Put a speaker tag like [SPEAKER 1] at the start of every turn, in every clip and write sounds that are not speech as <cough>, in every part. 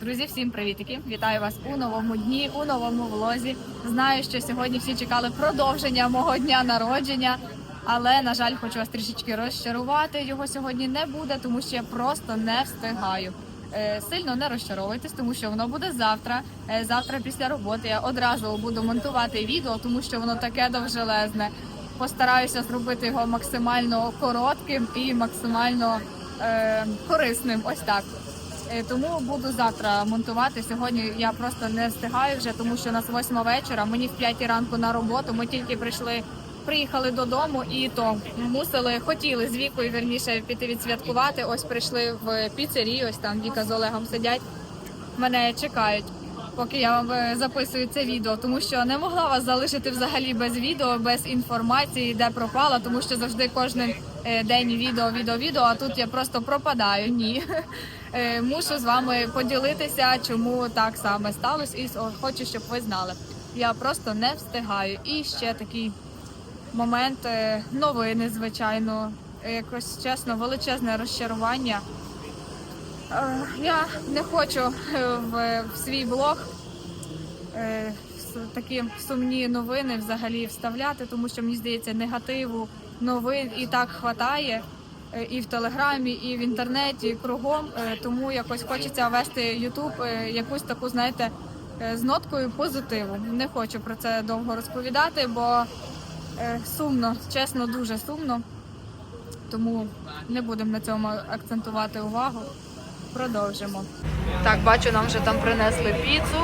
[SPEAKER 1] Друзі, всім привітики! Вітаю вас у новому дні, у новому влозі. Знаю, що сьогодні всі чекали продовження мого дня народження, але на жаль, хочу вас трішечки розчарувати. Його сьогодні не буде, тому що я просто не встигаю. Е, Сильно не розчаровуйтесь, тому що воно буде завтра. Е, Завтра після роботи я одразу буду монтувати відео, тому що воно таке довжелезне. Постараюся зробити його максимально коротким і максимально е, корисним. Ось так. Е, Тому буду завтра монтувати. Сьогодні я просто не встигаю вже, тому що у нас восьма вечора. Мені в п'ятій ранку на роботу. Ми тільки прийшли, приїхали додому, і то мусили, хотіли з вікою верніше піти відсвяткувати. Ось прийшли в піцерію. Ось там Віка з Олегом сидять. Мене чекають. Поки я вам е, записую це відео, тому що не могла вас залишити взагалі без відео, без інформації, де пропала, тому що завжди кожен е, день відео, відео, відео. А тут я просто пропадаю. Ні, <laughs> Е, мушу з вами поділитися, чому так саме сталося, і хочу, щоб ви знали. Я просто не встигаю. І ще такий момент новини, звичайно, якось чесно, величезне розчарування. Е, Я не хочу е, в, в свій блог е, такі сумні новини взагалі вставляти, тому що мені здається, негативу новин і так хватає. І в телеграмі, і в інтернеті, і кругом. Тому якось хочеться вести Ютуб якусь таку, знаєте, з ноткою позитиву. Не хочу про це довго розповідати, бо сумно, чесно, дуже сумно. Тому не будемо на цьому акцентувати увагу. Продовжимо. Так, бачу, нам вже там принесли піцу.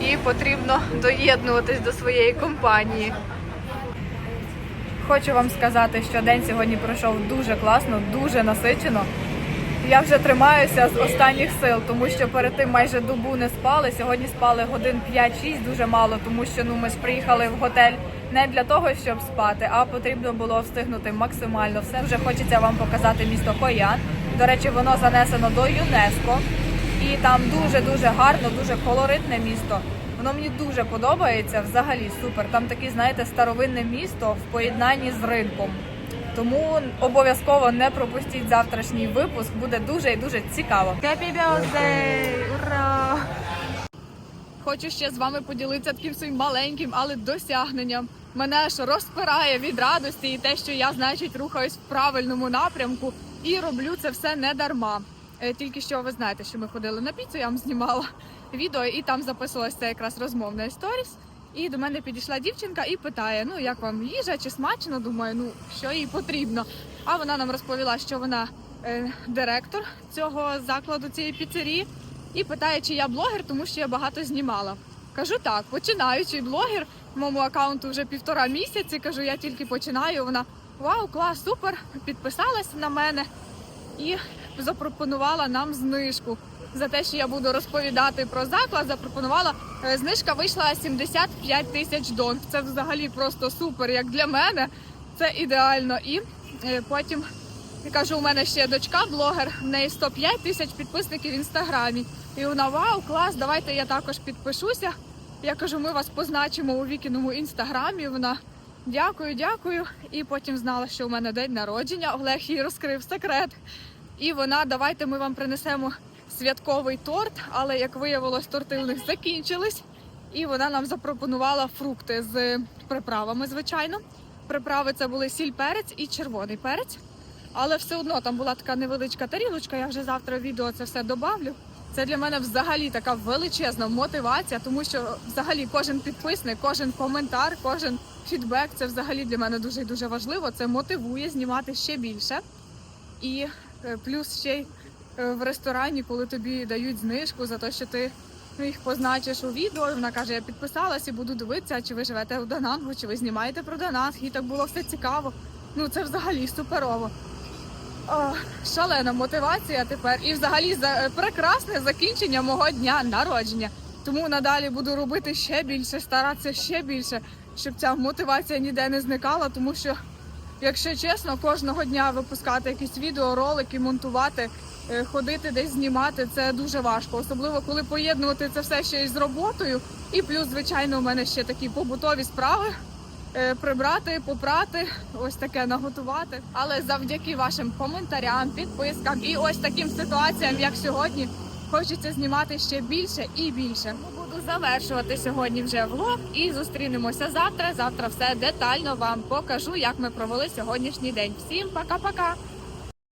[SPEAKER 1] І потрібно доєднуватись до своєї компанії. Хочу вам сказати, що день сьогодні пройшов дуже класно, дуже насичено. Я вже тримаюся з останніх сил, тому що перед тим майже добу не спали. Сьогодні спали годин 5-6, дуже мало, тому що ну ми ж приїхали в готель не для того, щоб спати, а потрібно було встигнути максимально все. Вже хочеться вам показати місто Коян. До речі, воно занесено до ЮНЕСКО, і там дуже дуже гарно, дуже колоритне місто. Воно мені дуже подобається. Взагалі супер. Там таке, знаєте, старовинне місто в поєднанні з ринком. Тому обов'язково не пропустіть завтрашній випуск. Буде дуже і дуже цікаво. Happy birthday! Ура! Хочу ще з вами поділитися таким своїм маленьким, але досягненням. Мене аж розпирає від радості і те, що я, значить, рухаюсь в правильному напрямку і роблю це все не дарма. Е, Тільки що ви знаєте, що ми ходили на піцу, я вам знімала <laughs> відео, і там записувалася якраз розмовна історіс. І до мене підійшла дівчинка і питає: ну як вам їжа чи смачно? Думаю, ну що їй потрібно. А вона нам розповіла, що вона е, директор цього закладу, цієї піцерії, і питає, чи я блогер, тому що я багато знімала. Кажу так, починаючий блогер. Моєму аккаунту вже півтора місяці. Кажу, я тільки починаю. Вона вау, клас, супер! Підписалась на мене і запропонувала нам знижку. За те, що я буду розповідати про заклад, запропонувала е, знижка вийшла 75 тисяч дон. Це взагалі просто супер. Як для мене, це ідеально. І е, потім я кажу, у мене ще дочка, блогер, в неї 105 тисяч підписників в інстаграмі. І вона вау, клас, давайте я також підпишуся. Я кажу, ми вас позначимо у вікіному інстаграмі. Вона дякую, дякую. І потім знала, що у мене день народження. Олег їй розкрив секрет. І вона, давайте ми вам принесемо святковий торт, але як виявилось, торти у них закінчились. І вона нам запропонувала фрукти з приправами, звичайно. Приправи це були сіль перець і червоний перець. Але все одно там була така невеличка тарілочка. Я вже завтра відео це все добавлю. Це для мене взагалі така величезна мотивація, тому що взагалі кожен підписник, кожен коментар, кожен фідбек це взагалі для мене дуже дуже важливо. Це мотивує знімати ще більше. І е, плюс ще й е, в ресторані, коли тобі дають знижку за те, що ти ну, їх позначиш у відео. Вона каже: я підписалась і буду дивитися, чи ви живете в Данангу, чи ви знімаєте про Дананг. І так було все цікаво. Ну це взагалі суперово. Шалена мотивація тепер. І взагалі за е, прекрасне закінчення мого дня народження. Тому надалі буду робити ще більше, старатися ще більше, щоб ця мотивація ніде не зникала, тому що Якщо чесно, кожного дня випускати якісь відео, ролики, монтувати, е, ходити десь знімати це дуже важко, особливо коли поєднувати це все ще із роботою. І плюс, звичайно, у мене ще такі побутові справи. Е, Прибрати, попрати, ось таке наготувати. Але завдяки вашим коментарям, підпискам і ось таким ситуаціям, як сьогодні,
[SPEAKER 2] хочеться знімати ще більше і більше. Буду завершувати сьогодні вже влог і зустрінемося завтра. Завтра все детально вам покажу, як ми провели сьогоднішній день. Всім пока-пока!